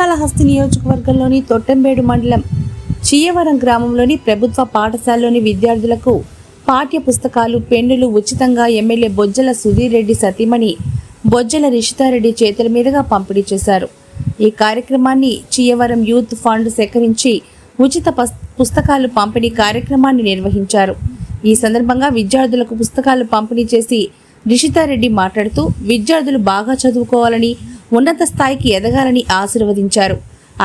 శ్రీకాళహస్తి నియోజకవర్గంలోని తొట్టంబేడు మండలం చీయవరం గ్రామంలోని ప్రభుత్వ పాఠశాలలోని విద్యార్థులకు పాఠ్య పుస్తకాలు పెన్నులు ఉచితంగా ఎమ్మెల్యే బొజ్జల సుధీర్ రెడ్డి సతీమణి బొజ్జల రిషితారెడ్డి చేతుల మీదుగా పంపిణీ చేశారు. ఈ కార్యక్రమాన్ని చీయవరం యూత్ ఫండ్ సేకరించి ఉచిత పుస్తకాలు పంపిణీ కార్యక్రమాన్ని నిర్వహించారు. ఈ సందర్భంగా విద్యార్థులకు పుస్తకాలు పంపిణీ చేసి రిషితారెడ్డి మాట్లాడుతూ విద్యార్థులు బాగా చదువుకోవాలని ఉన్నత స్థాయికి ఎదగాలని ఆశీర్వదించారు.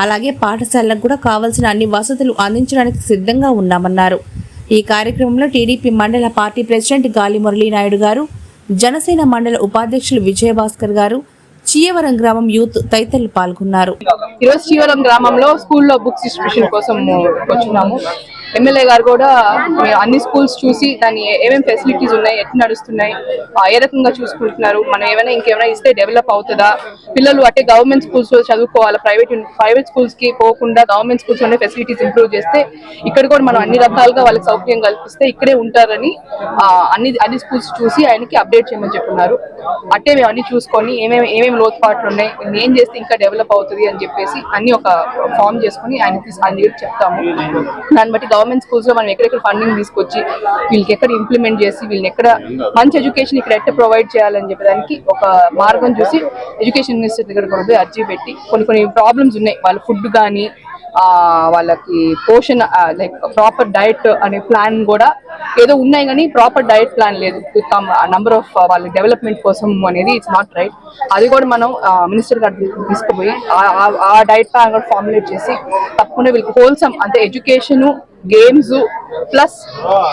అలాగే పాఠశాలకు కూడా కావాల్సిన అన్ని వసతులు అందించడానికి సిద్ధంగా ఉన్నామన్నారు. ఈ కార్యక్రమంలో టీడీపీ మండల పార్టీ ప్రెసిడెంట్ గాలి మురళీనాయుడు గారు జనసేన మండల ఉపాధ్యక్షులు విజయభాస్కర్ గారు చీయవరం గ్రామం యూత్ తదితరులు పాల్గొన్నారు. ఈరోజు చీవరం గ్రామంలో స్కూల్లో బుక్స్ డిస్ట్రిబ్యూషన్ కోసం వచ్చున్నాము ఎమ్మెల్యే గారు కూడా అన్ని స్కూల్స్ చూసి దాన్ని ఏమేమి ఫెసిలిటీస్ ఉన్నాయి ఎట్లా నడుస్తున్నాయి ఏ రకంగా చూసుకుంటున్నారు మనం ఏమైనా ఇంకేమైనా ఇస్తే డెవలప్ అవుతుందా? పిల్లలు అంటే గవర్నమెంట్ స్కూల్స్లో చదువుకోవాలి? ప్రైవేట్ ప్రైవేట్ స్కూల్స్కి పోకుండా గవర్నమెంట్ స్కూల్స్లోనే ఫెసిలిటీస్ ఇంప్రూవ్ చేస్తే ఇక్కడ కూడా మనం అన్ని రకాలుగా వాళ్ళకి సౌకర్యం కల్పిస్తే ఇక్కడే ఉంటారని ఆ, అన్ని అన్ని స్కూల్స్ చూసి ఆయనకి అప్డేట్ చేయమని చెప్పున్నారు అట్టే మేము అన్ని చూసుకొని ఏమేమి ఏమేమి లోతుపాట్లు ఉన్నాయి ఏం చేస్తే ఇంకా డెవలప్ అవుతుంది అని చెప్పేసి అన్ని ఒక ఫామ్ చేసుకొని ఆయనకి ఆయన చెప్తాము. దాన్ని బట్టి గవర్నమెంట్ స్కూల్స్లో మనం ఎక్కడెక్కడ ఫండింగ్ తీసుకొచ్చి వీళ్ళకి ఎక్కడ ఇంప్లిమెంట్ చేసి వీళ్ళని ఎక్కడ మంచి ఎడ్యుకేషన్ ఇక్కడ ఎట్లా ప్రొవైడ్ చేయాలని చెప్పడానికి ఒక మార్గం చూసి ఎడ్యుకేషన్ మినిస్టర్ దగ్గర కూడా అర్జీ పెట్టి కొన్ని కొన్ని ప్రాబ్లమ్స్ ఉన్నాయి. వాళ్ళ ఫుడ్ కానీ వాళ్ళకి పోషన్ లైక్ ప్రాపర్ డైట్ అనే ప్లాన్ కూడా ఏదో ఉన్నాయి కానీ ప్రాపర్ డైట్ ప్లాన్ లేదు. నంబర్ ఆఫ్ వాళ్ళ డెవలప్మెంట్ కోసం అనేది ఇట్స్ నాట్ రైట్ అది కూడా మనం మినిస్టర్ గారి తీసుకుపోయి ఆ- ఆ- డైట్ ప్లాన్ కూడా ఫార్ములేట్ చేసి తప్పకుండా వీళ్ళకి హోల్సమ్ అంటే ఎడ్యుకేషన్ గేమ్స్ ప్లస్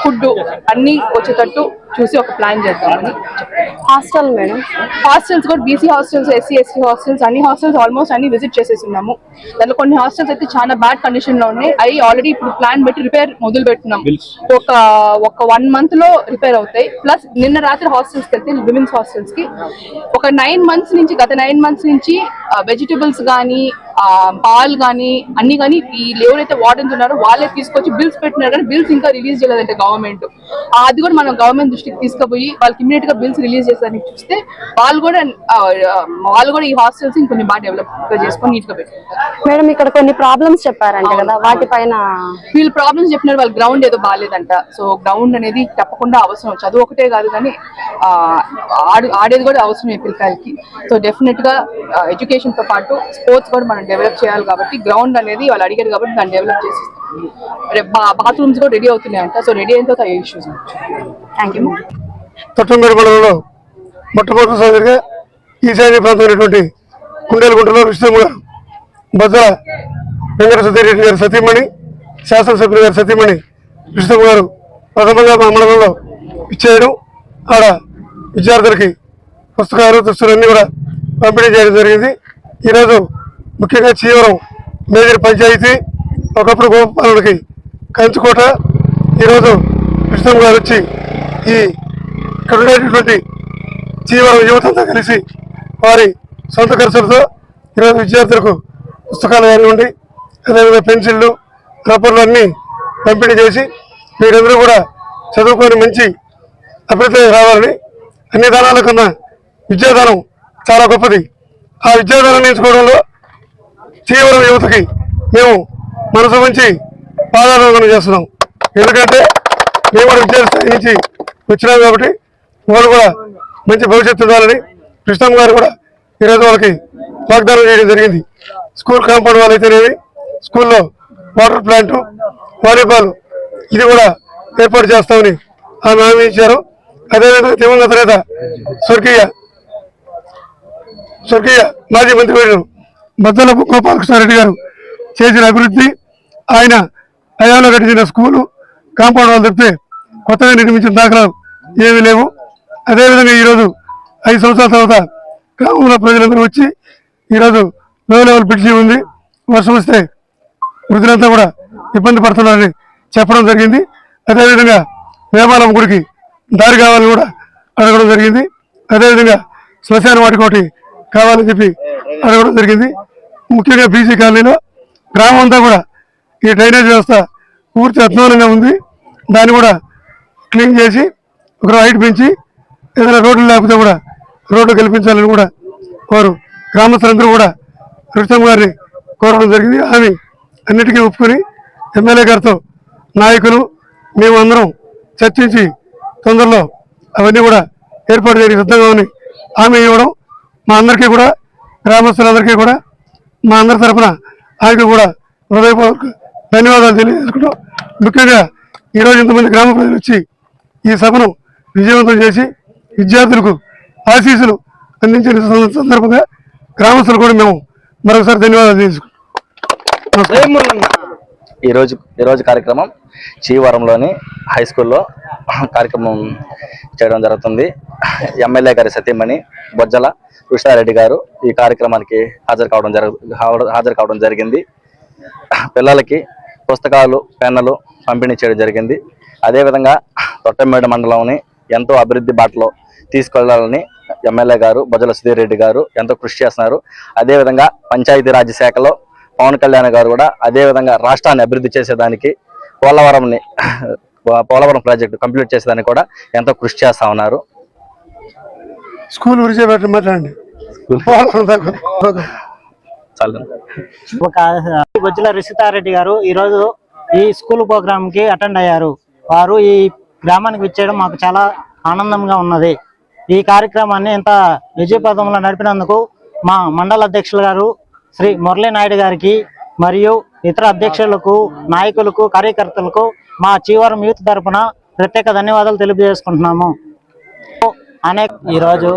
ఫుడ్ అన్ని వచ్చేటట్టు చూసి ఒక ప్లాన్ చేద్దామని హాస్టల్ మేడం. హాస్టల్స్ కూడా BC hostels SC ST hostels అన్ని హాస్టల్స్ ఆల్మోస్ట్ అన్ని విజిట్ చేసేసి ఉన్నాము దాంట్లో కొన్ని హాస్టల్స్ అయితే చాలా బ్యాడ్ కండిషన్లో ఉన్నాయి. అవి ఆల్రెడీ ఇప్పుడు ప్లాన్ పెట్టి రిపేర్ మొదలు పెట్టున్నాం ఒక ఒక వన్ మంత్లో రిపేర్ అవుతాయి. ప్లస్ నిన్న రాత్రి హాస్టల్స్కి వెళ్తే విమెన్స్ హాస్టల్స్కి ఒక నైన్ మంత్స్ నుంచి గత నైన్ మంత్స్ నుంచి వెజిటబుల్స్ కానీ పాలు కానీ అన్ని కానీ ఈ ఎవరైతే వార్డెన్స్ ఉన్నారో వాళ్ళే తీసుకొచ్చి బిల్స్ పెట్టినారు కానీ బిల్స్ ఇంకా రిలీజ్ చేయలేదంటే గవర్నమెంట్ అది కూడా మనం గవర్నమెంట్ దృష్టికి తీసుకుపోయి వాళ్ళకి ఇమీడియట్గా బిల్స్ రిలీజ్ చేసేదానికి చూస్తే వాళ్ళు కూడా వాళ్ళు కూడా ఈ హాస్టల్స్ ఇంకొన్ని బాగా డెవలప్ చేసుకొని నీట్గా పెట్టుకుంటారు. మేడం ఇక్కడ కొన్ని ప్రాబ్లమ్స్ చెప్పారంట కదా వాటిపైన వీళ్ళు ప్రాబ్లమ్స్ చెప్పినారు వాళ్ళ గ్రౌండ్ ఏదో బాగాలేదంట సో గ్రౌండ్ అనేది తప్పకుండా అవసరం. చదువు ఒకటే కాదు కానీ ఆడు ఆడేది కూడా అవసరమే పిల్లకాయలకి సో డెఫినెట్గా ఎడ్యుకేషన్తో పాటు స్పోర్ట్స్ కూడా మనం డెవలప్ చేయాలి కాబట్టి గ్రౌండ్ అనేది వాళ్ళు అడిగారు కాబట్టి దాన్ని డెవలప్ చేసి బాత్రూమ్స్ కూడా రెడీ అవుతున్నాయంట. సో రెడీ అయిన తర్వాత ఇష్యూస్ థ్యాంక్ యూ తొట్టంబేడు మండలంలో మొట్టమొదటిసారిగా ఈ సైనిక ప్రాంతమైనటువంటి కుండేలగుంటలో విష్ణు గారు వెంకట సత్యరెడ్డి గారి సతీమణి శాసనసభ్యులు గారి సతీమణి విష్ణు గారు ప్రథమంగా మా మండలంలో ఇచ్చేయడం ఆడ విద్యార్థులకి పుస్తకాలు దుస్తులు అన్నీ కూడా పంపిణీ చేయడం జరిగింది. ఈరోజు ముఖ్యంగా చీవరం మేజర్ పంచాయతీ ఒకప్పుడు గోపాలకి కంచుకోట ఈరోజు విష్ణు గారు వచ్చి ఈ ఇక్కడ ఉండేటటువంటి జీవన యువతంతా కలిసి వారి సొంత ఖర్చులతో ఈరోజు విద్యార్థులకు పుస్తకాలు కానివ్వండి అదేవిధంగా పెన్సిళ్ళు రబ్బర్లు అన్నీ పంపిణీ చేసి మీరందరూ కూడా చదువుకొని మంచి అభివృద్ధి రావాలని అన్ని దానాల కన్నా విద్యాదానం చాలా గొప్పది. ఆ విద్యాదానం నేర్చుకోవడంలో తీవ్ర యువతకి మేము మనసు మంచి పాదారోధన చేస్తున్నాం. ఎందుకంటే మేము కూడా విద్యార్థి స్థాయి నుంచి వచ్చినాం కాబట్టి వాళ్ళు కూడా మంచి భవిష్యత్తు ఉండాలని కృష్ణమ్మ గారు కూడా ఈరోజు వాళ్ళకి వాగ్దానం చేయడం జరిగింది. స్కూల్ కాంపౌండ్ వాళ్ళు అయితేనేవి స్కూల్లో వాటర్ ప్లాంట్ వాలీబాల్ ఇది కూడా ఏర్పాటు చేస్తామని ఆమె హామీ ఇచ్చారు. అదేవిధంగా దివంగత నేత స్వర్గీయ స్వర్గీయ మాజీ మంత్రివర్యులు బద్దల గోపాలకృష్ణారెడ్డి గారు చేసిన అభివృద్ధి ఆయన హయాంలో కట్టించిన స్కూలు కాంపౌండ్ వాళ్ళు తప్పితే కొత్తగా నిర్మించిన దాఖలాలు ఏమీ లేవు. అదేవిధంగా ఈరోజు ఐదు సంవత్సరాల తర్వాత గ్రామంలో ప్రజలందరూ వచ్చి ఈరోజు లో లెవెల్ బ్రిడ్జి ఉంది. వర్షం వస్తే వృద్ధులంతా కూడా ఇబ్బంది పడుతున్నారని చెప్పడం జరిగింది. అదేవిధంగా వేమాలం గుడికి దారి కావాలని కూడా అడగడం జరిగింది. అదేవిధంగా శ్మశాన వాటికోటి కావాలని చెప్పి అడగడం జరిగింది. ముఖ్యంగా బీసీ కాలనీలో గ్రామం అంతా కూడా ఈ డ్రైనేజ్ వ్యవస్థ పూర్తి అధ్వానంగా ఉంది. దాన్ని కూడా క్లీన్ చేసి ఒక హైట్ పెంచి ఏదైనా రోడ్లు లేకపోతే కూడా రోడ్డు కల్పించాలని కూడా వారు గ్రామస్తులందరూ కూడా కృష్ణమ్మ గారిని కోరడం జరిగింది. ఆమె అన్నిటికీ ఒప్పుకొని ఎమ్మెల్యే గారితో నాయకులు మేము అందరం చర్చించి తొందరలో అవన్నీ కూడా ఏర్పాటు చేయడానికి సిద్ధంగా ఉంది ఆమె ఇవ్వడం మా అందరికీ కూడా గ్రామస్తులందరికీ కూడా మా అందరి తరఫున ఆయనకు కూడా హృదయపూర్వక ధన్యవాదాలు తెలియజేసుకుంటాం ముఖ్యంగా ఈరోజు ఇంతమంది గ్రామ ప్రజలు వచ్చి ఈ సభను విజయవంతం చేసి విద్యార్థులకు ఆశీస్సులు అందించిన సంద- సందర్భంగా గ్రామస్తులు కూడా మేము మరొకసారి ధన్యవాదాలు తెలుసుకుంటాం ఈరోజు ఈరోజు కార్యక్రమం చీవరంలోని హై స్కూల్లో కార్యక్రమం చేయడం జరుగుతుంది. ఎమ్మెల్యే గారి సతీమణి బొజ్జల కృష్ణారెడ్డి గారు ఈ కార్యక్రమానికి హాజరు కావడం జరుగు హాజరు కావడం జరిగింది. పిల్లలకి పుస్తకాలు పెన్నులు పంపిణీ చేయడం జరిగింది. అదేవిధంగా తొట్టమేడ మండలంని ఎంతో అభివృద్ధి బాటలో తీసుకెళ్ళాలని ఎమ్మెల్యే గారు బొజ్జల సుధీర్ రెడ్డి గారు ఎంతో కృషి చేస్తున్నారు. అదేవిధంగా పంచాయతీరాజ్ శాఖలో పవన్ కళ్యాణ్ గారు కూడా అదేవిధంగా రాష్ట్రాన్ని అభివృద్ధి చేసేదానికి పోలవరంని పోలవరం ప్రాజెక్టు కంప్లీట్ చేసేదానికి కూడా ఎంతో కృషి చేస్తా ఉన్నారు. స్కూల్ గురించి మాట్లాడండి. ఒక బొజ్జల రిషితారెడ్డి గారు ఈ రోజు ఈ స్కూల్ ప్రోగ్రామ్కి అటెండ్ అయ్యారు. వారు ఈ గ్రామానికి విచ్చేయడం మాకు చాలా ఆనందంగా ఉన్నది. ఈ కార్యక్రమాన్ని ఇంత విజయప్రదంలో నడిపినందుకు మా మండల అధ్యక్షులు గారు శ్రీ మురళీ నాయుడు గారికి మరియు ఇతర అధ్యక్షులకు నాయకులకు కార్యకర్తలకు మా చీవరం యూత్ తరఫున ప్రత్యేక ధన్యవాదాలు తెలియజేసుకుంటున్నాము. అనేక ఈరోజు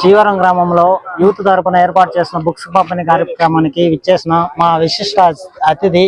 చీవరం గ్రామంలో యూత్ తరపున ఏర్పాటు చేసిన బుక్స్ పంపిణీ కార్యక్రమానికి విచ్చేసిన మా విశిష్ట అతిథి